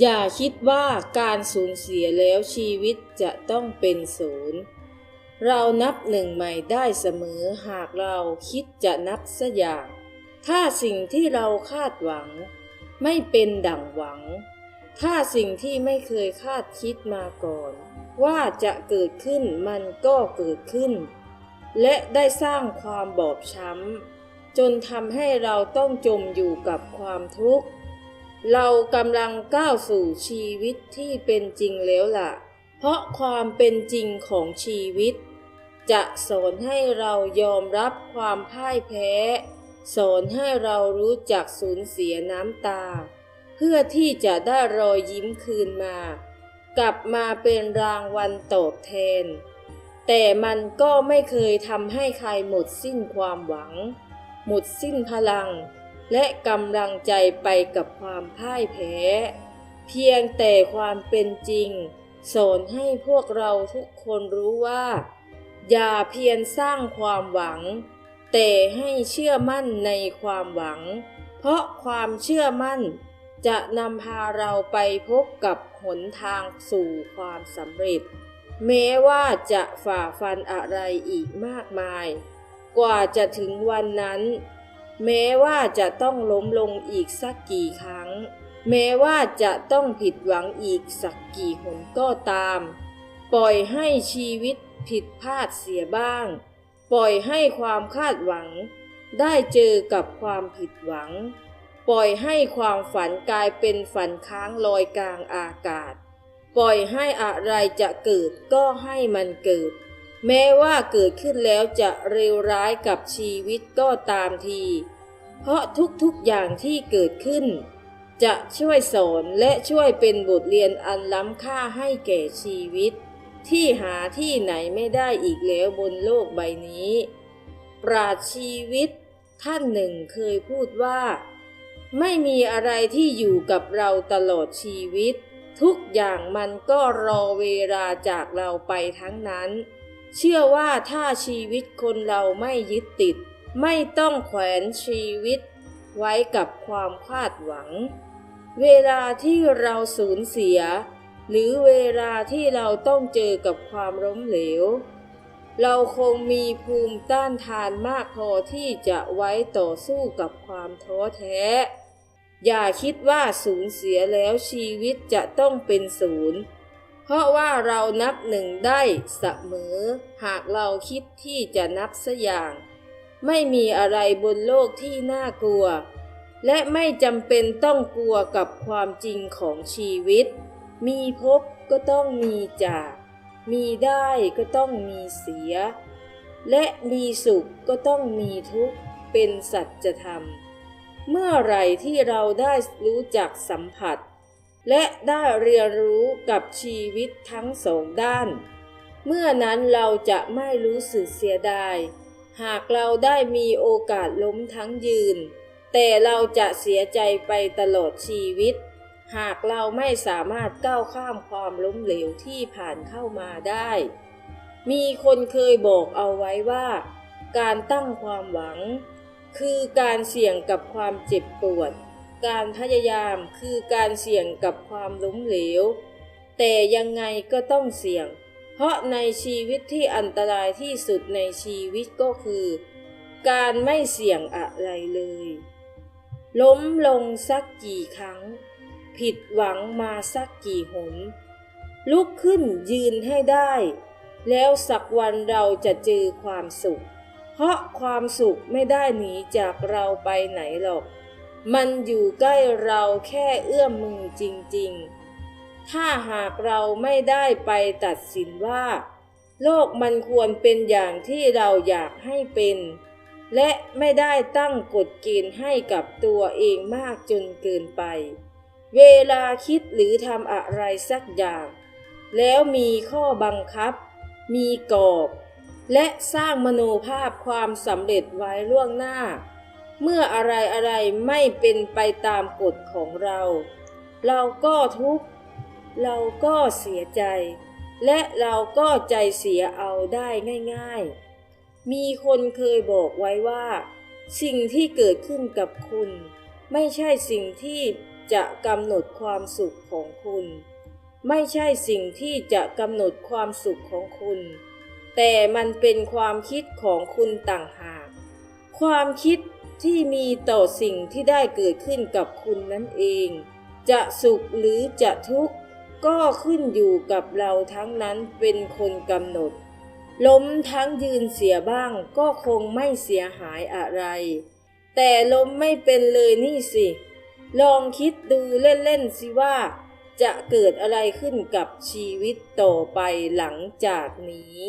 อย่าคิดว่าการสูญเสียแล้วชีวิตจะต้องเป็นศูนย์เรานับหนึ่งใหม่ได้เสมอหากเราคิดจะนับสัอย่าง ถ้าสิ่งที่เราคาดหวัง ไม่เป็นดั่งหวัง ถ้าสิ่งที่ไม่เคยคาดคิดมาก่อน ว่าจะเกิดขึ้นมันก็เกิดขึ้น และได้สร้างความบอบช้ำจนทำให้เราต้องจมอยู่กับความทุกข์ เรากำลังก้าวสู่ชีวิตที่เป็นจริงแล้วล่ะ เพราะความเป็นจริงของชีวิต จะสอนให้เรายอมรับความพ่ายแพ้ สอนให้เรารู้จักสูญเสียน้ำตา เพื่อที่จะได้รอยยิ้มคืนมา กลับมาเป็นรางวัลตอบแทน แต่มันก็ไม่เคยทำให้ใครหมดสิ้นความหวัง หมดสิ้นพลัง และกำลังใจไปกับความพ่ายแพ้ เพียงแต่ความเป็นจริง สอนให้พวกเราทุกคนรู้ว่า อย่าเพียรสร้างความหวัง แต่ให้เชื่อมั่นในความหวัง เพราะความเชื่อมั่น จะนำพาเราไปพบกับหนทางสู่ความสำเร็จ แม้ว่าจะฝ่าฟันอะไรอีกมากมาย กว่าจะถึงวันนั้น แม้ว่าจะต้องล้มลงอีกสักกี่ครั้ง แม้ว่าจะต้องผิดหวังอีกสักกี่หนก็ตาม ปล่อยให้ชีวิตผิดพลาดเสียบ้าง ปล่อยให้ความคาดหวัง ได้เจอกับความผิดหวัง ปล่อยให้ความฝันกลายเป็นฝันค้างลอยกลางอากาศ ปล่อยให้อะไรจะเกิดก็ให้มันเกิด แม้ว่าเกิดขึ้นแล้วจะเร็วร้ายกับชีวิตก็ตามที เพราะทุกๆอย่างที่เกิดขึ้น จะช่วยสอนและช่วยเป็นบทเรียนอันล้ำค่าให้แก่ชีวิต ที่หาที่ไหนไม่ได้อีกแล้วบนโลกใบนี้ ปราชีวิตท่านหนึ่งเคยพูดว่า ไม่มีอะไรที่อยู่กับเราตลอดชีวิต ทุกอย่างมันก็รอเวลาจากเราไปทั้งนั้น เชื่อว่าถ้าชีวิตคนเราไม่ยึดติด ไม่ต้องแขวนชีวิต ไว้กับความคาดหวัง เวลาที่เราสูญเสีย หรือเวลาที่เราต้องเจอกับความล้มเหลว เราคงมีภูมิต้านทานมากพอที่จะไว้ต่อสู้กับความท้อแท้ อย่าคิดว่าสูญเสียแล้วชีวิตจะต้องเป็นศูนย์ เพราะว่าเรานับหนึ่งได้เสมอ หากเราคิดที่จะนับสัอย่าง ไม่มีอะไรบนโลกที่น่ากลัว และไม่จำเป็นต้องกลัวกับความจริงของชีวิต มีพบก็ต้องมีจาก มีได้ก็ต้องมีเสีย และมีสุขก็ต้องมีทุกข์เป็นสัจธรรม เมื่อไรที่เราได้รู้จักสัมผัส และได้เรียนรู้กับชีวิตทั้งสองด้าน เมื่อนั้นเราจะไม่รู้สึกเสียดาย หากเราได้มีโอกาสล้มทั้งยืน แต่เราจะเสียใจไปตลอดชีวิต หากเราไม่สามารถก้าวข้ามความล้มเหลวที่ผ่านเข้ามาได้ มีคนเคยบอกเอาไว้ว่า การตั้งความหวัง คือการเสี่ยงกับความเจ็บปวด การพยายามคือการเสี่ยงกับความล้มเหลว แต่ยังไงก็ต้องเสี่ยง เพราะในชีวิตที่อันตรายที่สุดในชีวิตก็คือ การไม่เสี่ยงอะไรเลย ล้มลงสักกี่ครั้ง ผิดหวังมาสักกี่หน ลุกขึ้นยืนให้ได้ แล้วสักวันเราจะเจอความสุข เพราะความสุขไม่ได้หนีจากเราไปไหนหรอก มันอยู่ใกล้เราแค่เอื้อมมือจริงๆ ถ้าหากเราไม่ได้ไปตัดสินว่า โลกมันควรเป็นอย่างที่เราอยากให้เป็น และไม่ได้ตั้งกฎเกณฑ์ให้กับตัวเองมากจนเกินไป เวลาคิดหรือทำอะไรสักอย่าง แล้วมีข้อบังคับ มีกรอบ และสร้างมโนภาพความสำเร็จไว้ล่วงหน้า เมื่ออะไรอะไรไม่เป็นไปตามกฎของเรา เราก็ทุกข์ เราก็เสียใจ และเราก็ใจเสียเอาได้ง่าย ๆ มีคนเคยบอกไว้ว่า สิ่งที่เกิดขึ้นกับคุณ ไม่ใช่สิ่งที่จะกำหนดความสุขของคุณ ไม่ใช่สิ่งที่จะกำหนดความสุขของคุณ แต่มันเป็นความคิดของคุณต่างหาก ความคิด ที่มีต่อสิ่งที่ได้เกิดขึ้นกับคุณนั่นเอง จะสุขหรือจะทุกข์ก็ขึ้นอยู่กับเราทั้งนั้นเป็นคนกำหนด ล้มทั้งยืนเสียบ้างก็คงไม่เสียหายอะไร แต่ล้มไม่เป็นเลยนี่สิ ลองคิดดูเล่นๆสิว่า จะเกิดอะไรขึ้นกับชีวิตต่อไปหลังจากนี้